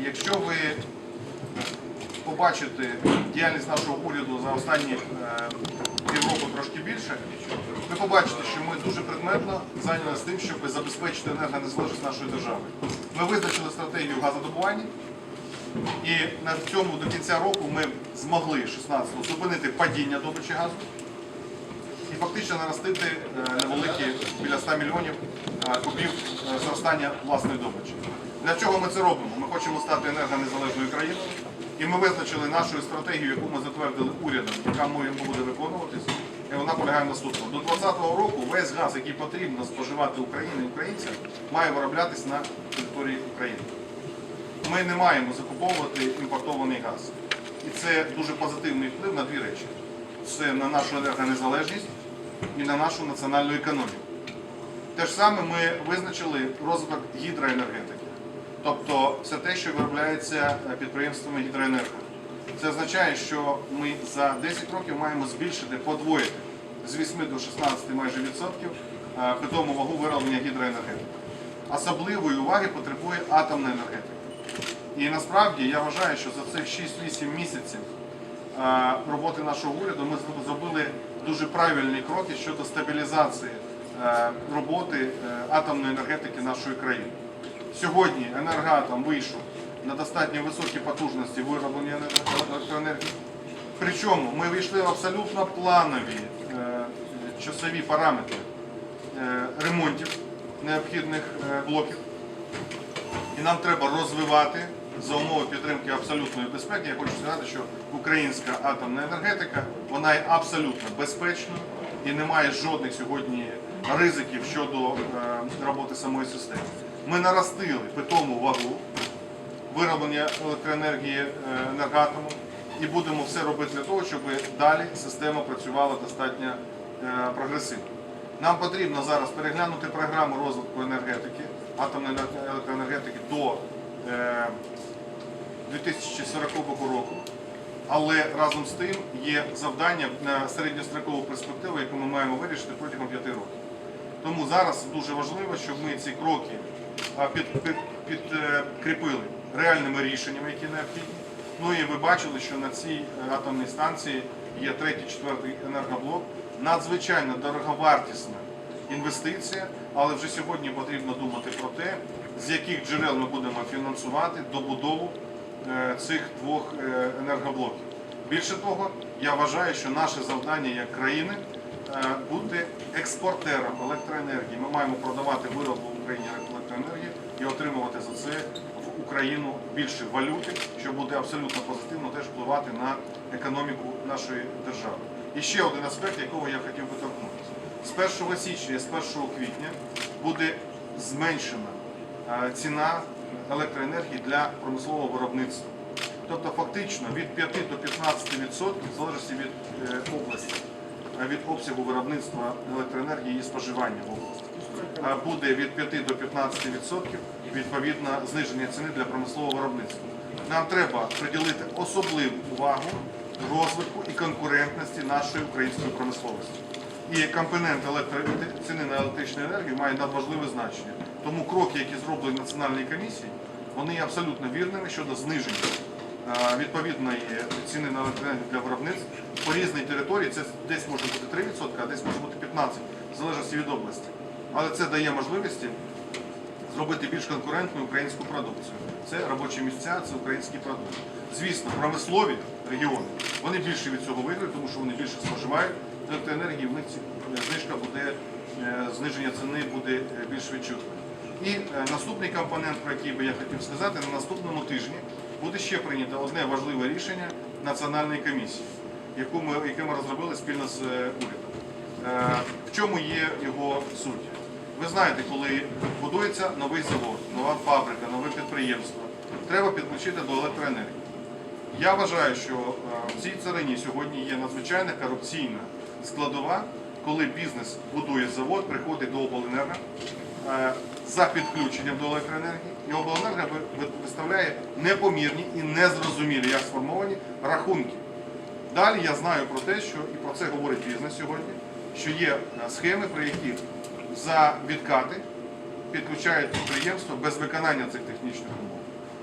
І якщо ви побачите діяльність нашого уряду за останні е, півроку трошки більше, ви побачите, що ми дуже предметно зайнялися тим, щоб забезпечити енергонезалежність нашої держави. Ми визначили стратегію газодобування, і на цьому до кінця року ми змогли 16-го зупинити падіння добичі газу і фактично наростити е, невеликі біля 100 мільйонів е, кубів е, зростання власної добичі. Для чого ми це робимо? Ми хочемо стати енергонезалежною країною, і ми визначили нашу стратегію, яку ми затвердили урядом, яка може буде виконуватись. І вона полягає в наступному. До 2020 року весь газ, який потрібно споживати Україні і українцям, має вироблятись на території України. Ми не маємо закуповувати імпортований газ. І це дуже позитивний вплив на дві речі: це на нашу енергонезалежність і на нашу національну економіку. Те ж саме ми визначили розвиток гідроенергетики, тобто все те, що виробляється е, підприємствами гідроенерго. Це означає, що ми за 10 років маємо збільшити, подвоїти з 8 до 16 майже відсотків е, питому вагу вироблення гідроенергетики. Особливої уваги потребує атомна енергетика. І насправді я вважаю, що за цих 6-8 місяців роботи нашого уряду ми зробили дуже правильні кроки щодо стабілізації е, роботи е, атомної енергетики нашої країни. Сьогодні енергоатом вийшов на достатньо високі потужності вироблення електроенергії. Причому ми вийшли в абсолютно планові е, часові параметри е, ремонтів необхідних е, блоків. І нам треба розвивати за умови підтримки абсолютної безпеки. Я хочу сказати, що українська атомна енергетика вона є абсолютно безпечною і немає жодних сьогодні ризиків щодо е, роботи самої системи. Ми наростили питому вагу вироблення електроенергії е, енергатомом і будемо все робити для того, щоб далі система працювала достатньо е, прогресивно. Нам потрібно зараз переглянути програму розвитку енергетики, атомної електроенергетики до 2040 року. Але разом з тим є завдання на середньострокову перспективу, яку ми маємо вирішити протягом 5 років. Тому зараз дуже важливо, щоб ми ці кроки підкріпили реальними рішеннями, які необхідні. Ну і ви бачили, що на цій е, атомній станції є третій, четвертий енергоблок. Надзвичайно дороговартісна інвестиція, але вже сьогодні потрібно думати про те, з яких джерел ми будемо фінансувати добудову е, цих двох е, енергоблоків. Більше того, я вважаю, що наше завдання як країни е, бути експортером електроенергії. Ми маємо продавати вироби в Україні електроенергії і отримувати за це в Україну більше валюти, що буде абсолютно позитивно теж впливати на економіку нашої держави. І ще один аспект, якого я хотів би торкнутися. З 1 січня і з 1 квітня буде зменшена е, ціна електроенергії для промислового виробництва. Тобто фактично від 5 до 15 відсотків, в залежності від е, області, е, від обсягу виробництва електроенергії і споживання в області, е, буде від 5 до 15 відсотків відповідно зниження ціни для промислового виробництва. Нам треба приділити особливу увагу розвитку і конкурентності нашої української промисловості. І компонент електро... ціни на електричну енергію має надважливе значення. Тому кроки, які зроблені Національній комісії, вони є абсолютно вірними щодо зниження е, відповідної ціни на електроенергію для виробництв по різній території. Це десь може бути 3%, а десь може бути 15%, в залежності від області. Але це дає можливості зробити більш конкурентну українську продукцію. Це робочі місця, це український продукт. Звісно, промислові регіони вони більше від цього виграють, тому що вони більше споживають електроенергії, в них знижка буде, е, зниження ціни буде е, більш відчутним. І е, наступний компонент, про який би я хотів сказати, на наступному тижні буде ще прийнято одне важливе рішення Національної комісії, яку ми, яке ми розробили спільно з е, урядом. Е, В чому є його суть? Ви знаєте, коли будується новий завод, нова фабрика, нове підприємство, треба підключити до електроенергії. Я вважаю, що в цій царині сьогодні є надзвичайна корупційна складова, коли бізнес будує завод, приходить до обленерго за підключенням до електроенергії, і обленерго ви- ви- виставляє непомірні і незрозумілі, як сформовані рахунки. Далі я знаю про те, що і про це говорить бізнес сьогодні, що є е, схеми, при яких за відкати підключають підприємство без виконання цих технічних умов.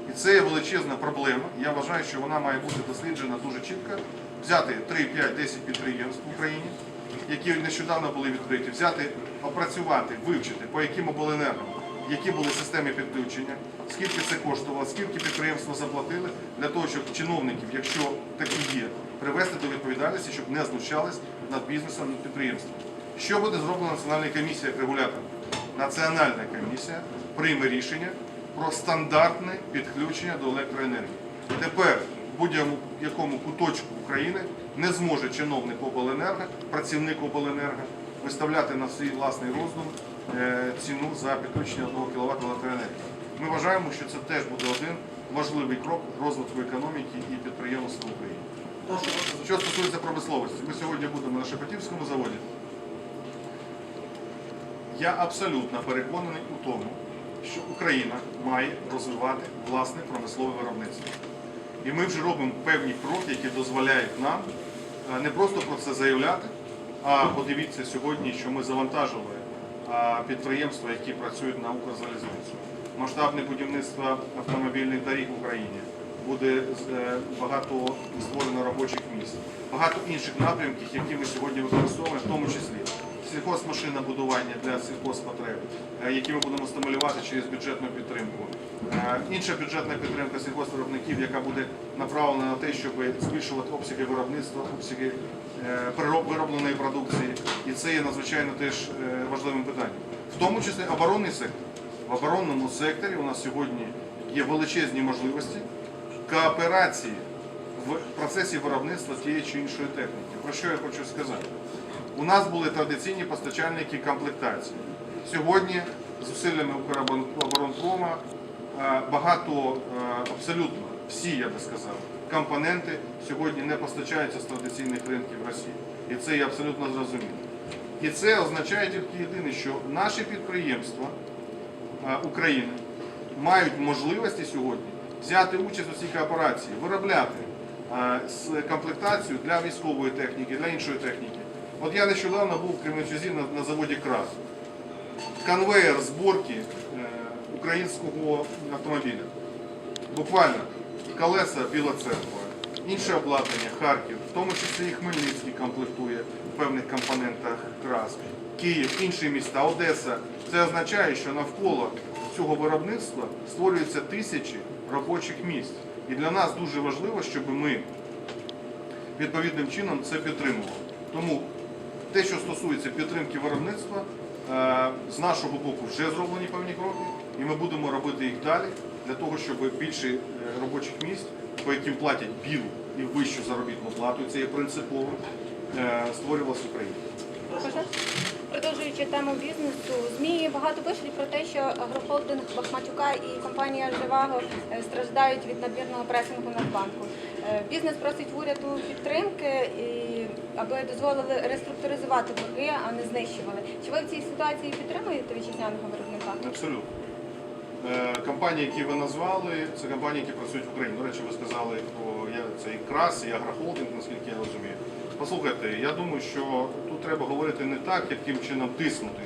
І це є величезна проблема. Я вважаю, що вона має бути досліджена дуже чітко. Взяти 3, 5, 10 підприємств в Україні, які нещодавно були відкриті, взяти, опрацювати, вивчити, по яким обленергам, які були системи підключення, скільки це коштувало, скільки підприємства заплатили, для того, щоб чиновників, якщо такі є, привести до відповідальності, щоб не знущались над бізнесом, над підприємством. Що буде зроблено Національна комісія як регулятор? Національна комісія прийме рішення про стандартне підключення до електроенергії. Тепер в будь-якому куточку України не зможе чиновник обленерго, працівник обленерго виставляти на свій власний роздум ціну за підключення 1 кВт електроенергії. Ми вважаємо, що це теж буде один важливий крок розвитку економіки і підприємництва в Україні. Що стосується промисловості, ми сьогодні будемо на Шепетівському заводі. Я абсолютно переконаний у тому, що Україна має розвивати власне промислове виробництво. І ми вже робимо певні кроки, які дозволяють нам е, не просто про це заявляти, а подивіться сьогодні, що ми завантажили е, підприємства, які працюють на Укрзалізницю. Масштабне будівництво автомобільних доріг в Україні. Буде е, багато створено робочих місць, багато інших напрямків, які ми сьогодні використовуємо, в тому числі сільхозмашинобудування для сільхозпотреб, е, які ми будемо стимулювати через бюджетну підтримку. Е, Інша бюджетна підтримка сільхозвиробників, яка буде направлена на те, щоб збільшувати обсяги виробництва, обсяги е, виробленої продукції. І це є надзвичайно теж важливим питанням. В тому числі оборонний сектор. В оборонному секторі у нас сьогодні є величезні можливості кооперації в процесі виробництва тієї чи іншої техніки. Про що я хочу сказати? У нас були традиційні постачальники комплектації. Сьогодні зусиллями Укроборонпрома е, багато, е, абсолютно всі, я би сказав, компоненти сьогодні не постачаються з традиційних ринків Росії. І це є абсолютно зрозуміло. І це означає тільки єдине, що наші підприємства е, України мають можливості сьогодні взяти участь у цій кооперації, виробляти комплектацію для військової техніки, для іншої техніки. От я нещодавно був в Кременчузі на, на заводі КРАС. Конвеєр зборки е, українського автомобіля. Буквально колеса Біла церква, інше обладнання Харків, в тому числі і Хмельницький комплектує в певних компонентах КРАС, Київ, інші міста, Одеса. Це означає, що навколо цього виробництва створюються тисячі робочих місць. І для нас дуже важливо, щоб ми відповідним чином це підтримували. Тому те, що стосується підтримки виробництва, е, з нашого боку вже зроблені певні кроки, і ми будемо робити їх далі для того, щоб більше е, робочих місць, по яким платять білу і вищу заробітну плату, і це є принципово, е, створювалося в Україні. Продовжуючи тему бізнесу, ЗМІ багато пишуть про те, що агрохолдинг Бахматюка і компанія Живаго страждають від надмірного пресингу Нацбанку. Бізнес просить в уряду підтримки, і, аби дозволили реструктуризувати борги, а не знищували. Чи ви в цій ситуації підтримуєте вітчизняного виробника? Абсолютно. Е, Компанії, які ви назвали, це компанії, які працюють в Україні. До речі, ви сказали про це і крас, і агрохолдинг, наскільки я розумію. Послухайте, я думаю, що тут треба говорити не так, яким чином тиснути.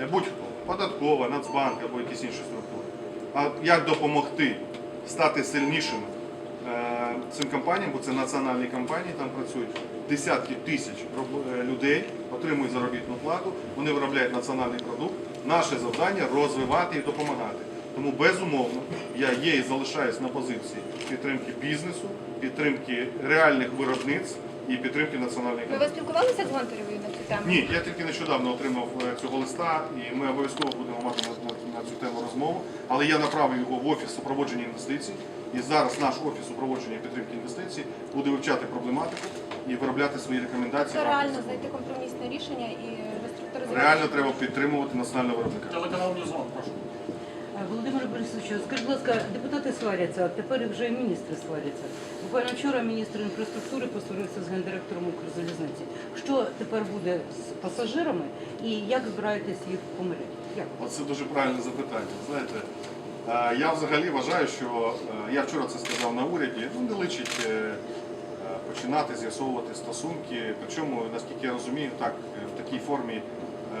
Е, Будь-хто, податкова, Нацбанк або якісь інші структури. А як допомогти стати сильнішими цим компаніям, бо це національні компанії, там працюють десятки тисяч е, людей, отримують заробітну плату, вони виробляють національний продукт. Наше завдання розвивати і допомагати. Тому безумовно я є і залишаюсь на позиції підтримки бізнесу, підтримки реальних виробництв і підтримки національної Ви спілкувалися з Гонтаревою на цю тему? ні, я тільки нещодавно отримав е, цього листа, і ми обов'язково будемо мати на цю тему розмову. Але я направив його в офіс супроводження інвестицій. І зараз наш офіс супроводження і підтримки інвестицій буде вивчати проблематику і виробляти свої рекомендації. Це реально знайти компромісне рішення і реструктуризувати. Реально треба підтримувати національного виробника. Телеканал Ньюзон, прошу. Е, Володимир Борисович, скажіть, будь ласка, депутати сваряться, а тепер вже і міністри сваряться. Буквально вчора міністр інфраструктури посварився з гендиректором Укрзалізниці. Що тепер буде з пасажирами і як збираєтесь їх помирити? Як? Оце дуже правильне запитання. Знаєте, я взагалі вважаю, що е, я вчора це сказав на уряді, ну не личить е, е, починати з'ясовувати стосунки. Причому, наскільки я розумію, так е, в такій формі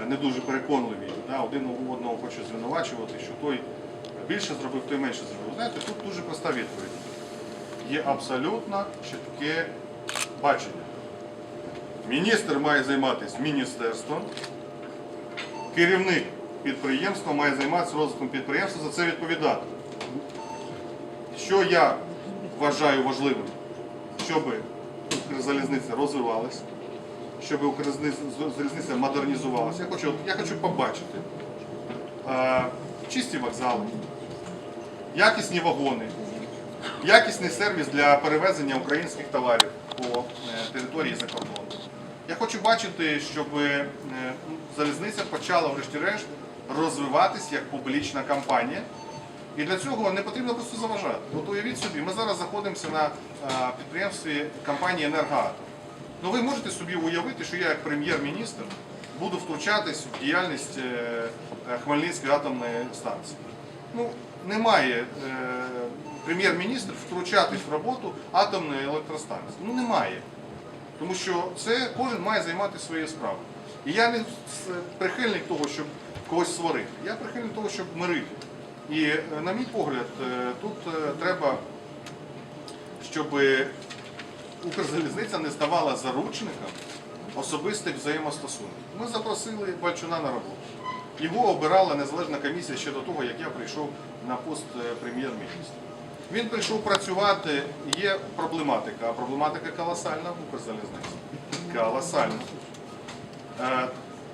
е, не дуже переконливі. Один одного хоче звинувачувати, що той більше зробив, той менше зробив. Знаєте, тут дуже проста відповідь. Є абсолютно чітке бачення. Міністр має займатися міністерством, керівник підприємства має займатися розвитком підприємства, за це відповідати. Що я вважаю важливим, щоб Укрзалізниця розвивалася, щоб Укрзалізниця модернізувалася. Я хочу, я хочу побачити е, чисті вокзали, якісні вагони, якісний сервіс для перевезення українських товарів по е, території за кордоном. Я хочу бачити, щоб е, залізниця почала, врешті-решт, розвиватись як публічна компанія. І для цього не потрібно просто заважати. От уявіть собі, ми зараз знаходимося на е, підприємстві компанії «Енергоатом». Ну ви можете собі уявити, що я як прем'єр-міністр буду втручатись в діяльність е, е, Хмельницької атомної станції. Ну, немає прем'єр-міністр втручатись в роботу атомної електростанції. Ну немає. Тому що це кожен має займатися своєю справою. І я не прихильник того, щоб когось сварити. Я прихильник того, щоб мирити. І, е, на мій погляд, е, тут е, треба, щоб Укрзалізниця не ставала заручником особистих взаємостосунків. Ми запросили Бальчуна на роботу. Його обирала незалежна комісія ще до того, як я прийшов на пост прем'єр-міністра. Він прийшов працювати, є проблематика, а проблематика колосальна в Укрзалізниці. Колосальна.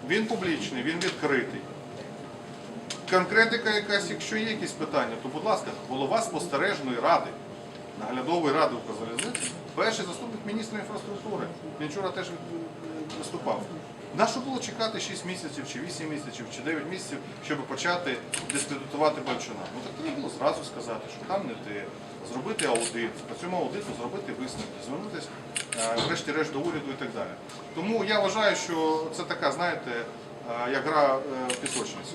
Він публічний, він відкритий. Конкретика якась, якщо є якісь питання, то, будь ласка, голова спостережної ради, наглядової ради Укрзалізниці, перший заступник міністра інфраструктури. Він вчора теж виступав. Нащо було чекати 6 місяців, чи 8 місяців, чи 9 місяців, щоб почати дискредитувати Бальчуна? Ну так треба було зразу сказати, що там не те, зробити аудит, по цьому аудиту зробити висновки, звернутися е, врешті-решт до уряду і так далі. Тому я вважаю, що це така, знаєте, е, як гра е, в пісочниці.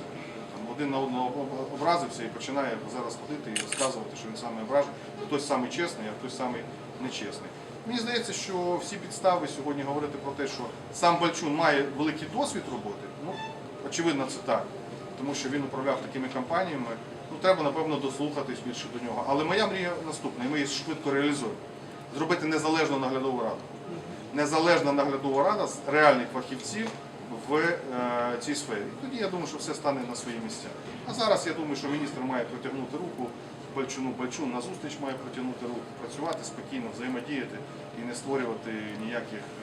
Один на одного образився і починає зараз ходити і розказувати, що він саме ображений, хтось самий чесний, а хтось самий нечесний. Мені здається, що всі підстави сьогодні говорити про те, що сам Бальчун має великий досвід роботи, ну, очевидно, це так, тому що він управляв такими компаніями. Ну, треба, напевно, дослухатись більше до нього. Але моя мрія наступна, і ми її швидко реалізуємо. Зробити незалежну наглядову раду. Незалежна наглядова рада з реальних фахівців в е, цій сфері. І тоді я думаю, що все стане на свої місця. А зараз я думаю, що міністр має протягнути руку Бальчуну. Бальчун на зустріч має протягнути руку, працювати спокійно, взаємодіяти і не створювати ніяких е.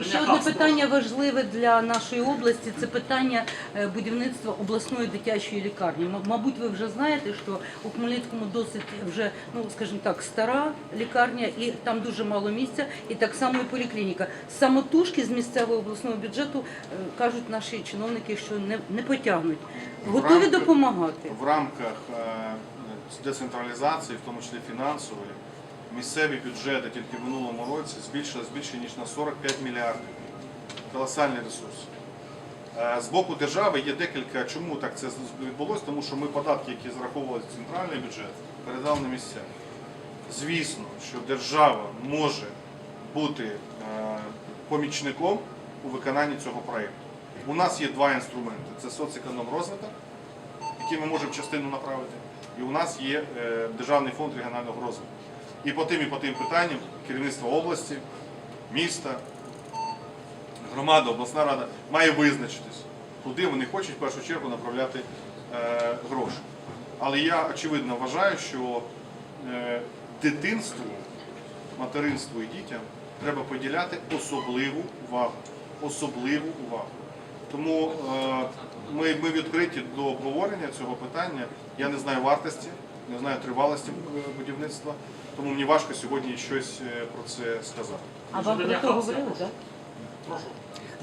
Ще одне питання важливе для нашої області це питання е, будівництва обласної дитячої лікарні. Мабуть, ви вже знаєте, що у Хмельницькому досить вже, ну скажімо так, стара лікарня, і там дуже мало місця, і так само і поліклініка. Самотужки з місцевого обласного бюджету е, кажуть наші чиновники, що не, не потягнуть. Готові рамках- допомагати. В рамках е, децентралізації, в тому числі фінансової, місцеві бюджети тільки в минулому році збільшили більше ніж на 45 мільярдів. Колосальний ресурс. Е, З боку держави є декілька. Чому так це відбулося? Тому що ми податки, які зараховували в центральний бюджет, передали на місця. Звісно, що держава може бути е, помічником у виконанні цього проєкту. У нас є два інструменти: це соцекономрозвиток, який ми можемо частину направити, і у нас є е, Державний фонд регіонального розвитку. І по тим і по тим питанням керівництво області, міста, громада, обласна рада має визначитись, куди вони хочуть в першу чергу направляти е, гроші. Але я очевидно вважаю, що е, дитинству, материнству і дітям треба поділяти особливу увагу. Особливу увагу. Тому е, ми, ми відкриті до обговорення цього питання. Я не знаю вартості, не знаю тривалості будівництва, тому мені важко сьогодні щось е, про це сказати. А вам про це говорили, так?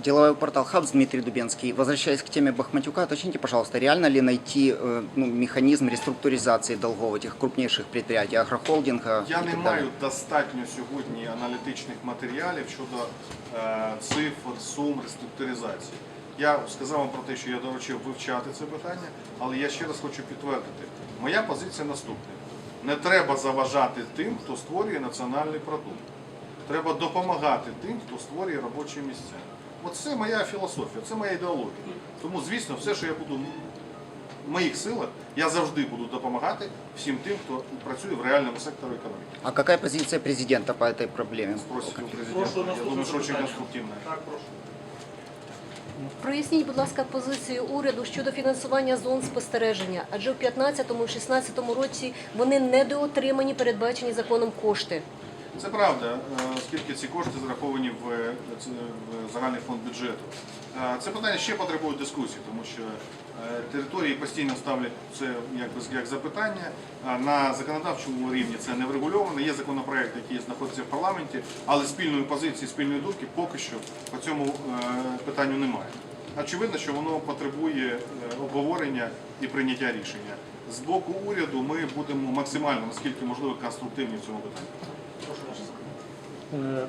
Деловой портал Хабс, Дмитрий Дубенский. Возвращаясь к теме Бахматюка, уточните, пожалуйста, реально ли найти э, ну, механизм реструктуризации долгов этих крупнейших предприятий, агрохолдинга Я не маю достатньо сьогодні аналітичних матеріалів щодо е, цифр, сум, реструктуризації. Я сказав вам про те, що я доручив вивчати це питання, але я ще раз хочу підтвердити. Моя позиція наступна: не треба заважати тим, хто створює національний продукт. Треба допомагати тим, хто створює робочі місця. Оце моя філософія, це моя ідеологія. Тому, звісно, все, що я буду в моїх силах я завжди буду допомагати всім тим, хто працює в реальному секторі економіки. А какая позиция президента по этой проблеме? Спросите у президента. Я думаю, що дуже конструктивна. Проясніть, будь ласка, позицію уряду щодо фінансування зон спостереження, адже в 2015-2016 році вони недоотримані передбачені законом кошти. Це правда, е, оскільки ці кошти зараховані в, загальний фонд бюджету. Е, Це питання ще потребує дискусії, тому що е, території постійно ставлять це якби як запитання. На законодавчому рівні це не врегульовано. Є законопроект, який знаходиться в парламенті, але спільної позиції, спільної думки поки що по цьому питанню немає. Очевидно, що воно потребує обговорення і прийняття рішення. З боку уряду ми будемо максимально, наскільки можливо, конструктивні в цьому питанні. Е,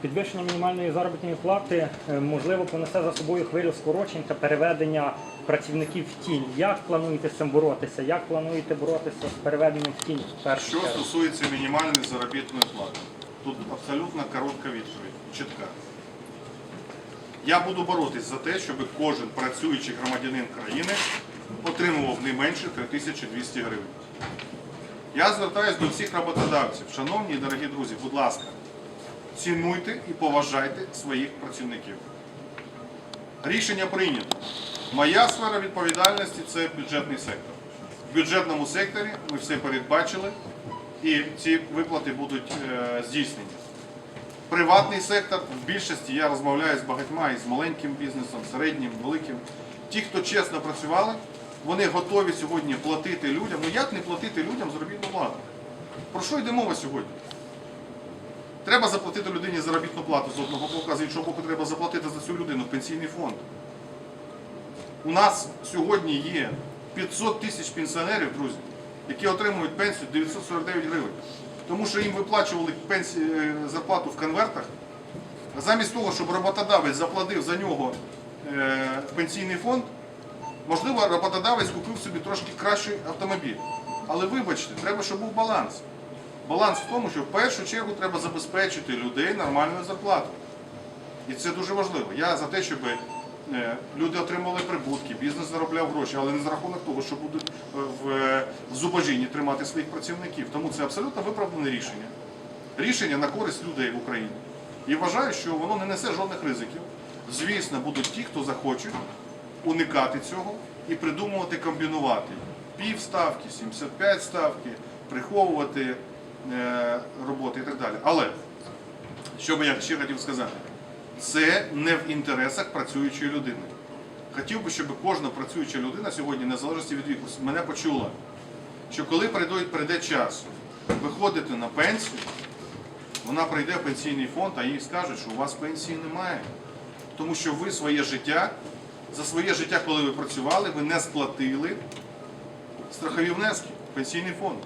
Підвищення мінімальної заробітної плати е, можливо понесе за собою хвилю скорочень та переведення працівників в тінь. Як плануєте з цим боротися? Як плануєте боротися з переведенням в тінь? Що стосується мінімальної заробітної плати, тут абсолютно коротка відповідь, чітка. Я буду боротись за те, щоб кожен працюючий громадянин країни отримував не менше 3200 гривень. Я звертаюся до всіх роботодавців. Шановні і дорогі друзі, будь ласка, цінуйте і поважайте своїх працівників. Рішення прийнято. Моя сфера відповідальності це бюджетний сектор. В бюджетному секторі ми все передбачили і ці виплати будуть е, здійснені. Приватний сектор в більшості я розмовляю з багатьма і з маленьким бізнесом, середнім, великим. Ті, хто чесно працювали, вони готові сьогодні платити людям. Ну як не платити людям заробітну плату? Про що йде мова сьогодні? Треба заплатити людині заробітну плату з одного боку, а з іншого боку, треба заплатити за цю людину пенсійний фонд. У нас сьогодні є 500 тисяч пенсіонерів, друзі, які отримують пенсію 949 гривень. Тому що їм виплачували пенсі... е, зарплату в конвертах. Замість того, щоб роботодавець заплатив за нього е, пенсійний фонд, можливо, роботодавець купив собі трошки кращий автомобіль. Але вибачте, треба, щоб був баланс. Баланс в тому, що в першу чергу треба забезпечити людей нормальною зарплатою. І це дуже важливо. Я за те, щоб е, люди отримали прибутки, бізнес заробляв гроші, але не за рахунок того, що будуть е, е, в зубожінні тримати своїх працівників. Тому це абсолютно виправдане рішення. Рішення на користь людей в Україні. І вважаю, що воно не несе жодних ризиків. Звісно, будуть ті, хто захочуть уникати цього і придумувати комбінувати пів ставки, 75 ставки, приховувати е, роботи і так далі. Але що би я ще хотів сказати, це не в інтересах працюючої людини. Хотів би, щоб кожна працююча людина сьогодні, незалежно від віку, мене почула, що коли прийде, прийде час виходити на пенсію, вона прийде в пенсійний фонд, а їй скажуть, що у вас пенсії немає. Тому що ви своє життя, за своє життя, коли ви працювали, ви не сплатили страхові внески пенсійний фонд.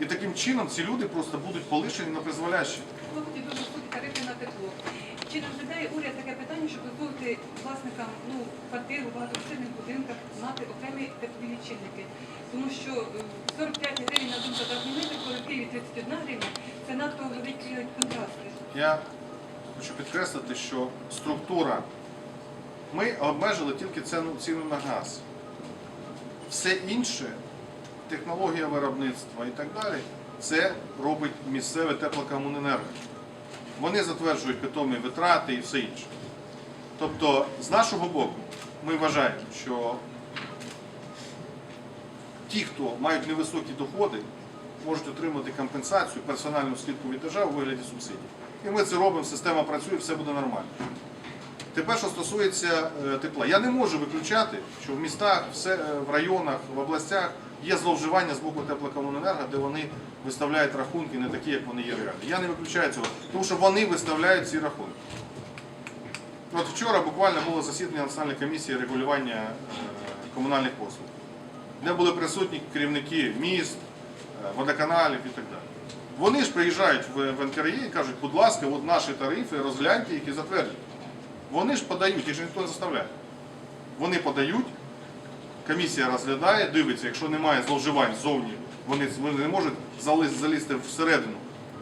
І таким чином ці люди просто будуть полишені на призволяще. Хлопці дуже тарифи на тепло. Чи не розглядає уряд таке питання, щоб дозволити власникам ну, квартир у багатоквартирних будинках мати окремі теплові лічильники? Тому що е, 45 гривень на один квадратний метр, коли в Києві 31 гривня, це надто великі контрасти. Я хочу підкреслити, що структура. Ми обмежили тільки ціну, на газ. Все інше, технологія виробництва і так далі, це робить місцеве теплокомуненерго. Вони затверджують питомі витрати і все інше. Тобто, з нашого боку, ми вважаємо, що ті, хто мають невисокі доходи, можуть отримати компенсацію, персональну скидку від держави у вигляді субсидій. І ми це робимо, система працює, все буде нормально. Тепер, що стосується е, тепла, я не можу виключати, що в містах, е, в районах, в областях є зловживання з боку теплокомуненерго, де вони виставляють рахунки не такі, як вони є реально. Я не виключаю цього, тому що вони виставляють ці рахунки. От вчора буквально було засідання Національної комісії регулювання е, комунальних послуг, де були присутні керівники міст, водоканалів і так далі. Вони ж приїжджають в НКРЄ і кажуть, будь ласка, от наші тарифи розгляньте, які затверджені. Вони ж подають, їх же ніхто не заставляє. Вони подають, комісія розглядає, дивиться, якщо немає зловживань ззовні, вони, не можуть заліз- залізти всередину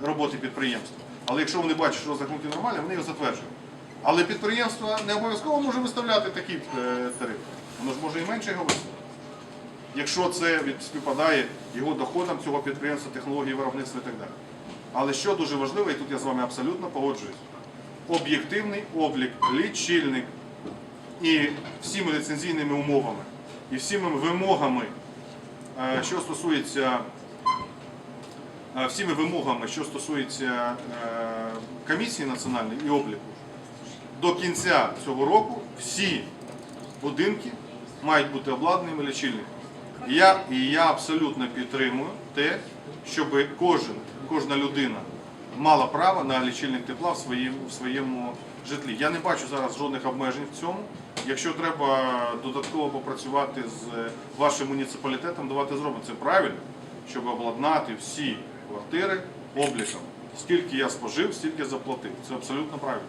роботи підприємства. Але якщо вони бачать, що розрахунки нормальні, вони його затверджують. Але підприємство не обов'язково може виставляти такі е, тарифи. Воно ж може і менше його виставити. якщо це співпадає його доходам цього підприємства, технології виробництва і так далі. Але що дуже важливо, і тут я з вами абсолютно погоджуюсь, об'єктивний облік, лічильник і всіми ліцензійними умовами, і всіми вимогами, е, що стосується е, всіми вимогами, що стосується е, комісії національної і обліку, до кінця цього року всі будинки мають бути обладнаними лічильниками. І я, і я абсолютно підтримую те, щоб кожен, кожна людина мала право на лічильник тепла в своєму, житлі. Я не бачу зараз жодних обмежень в цьому. Якщо треба додатково попрацювати з вашим муніципалітетом, давайте зробимо це правильно, щоб обладнати всі квартири обліком. Скільки я спожив, стільки заплатив. Це абсолютно правильно.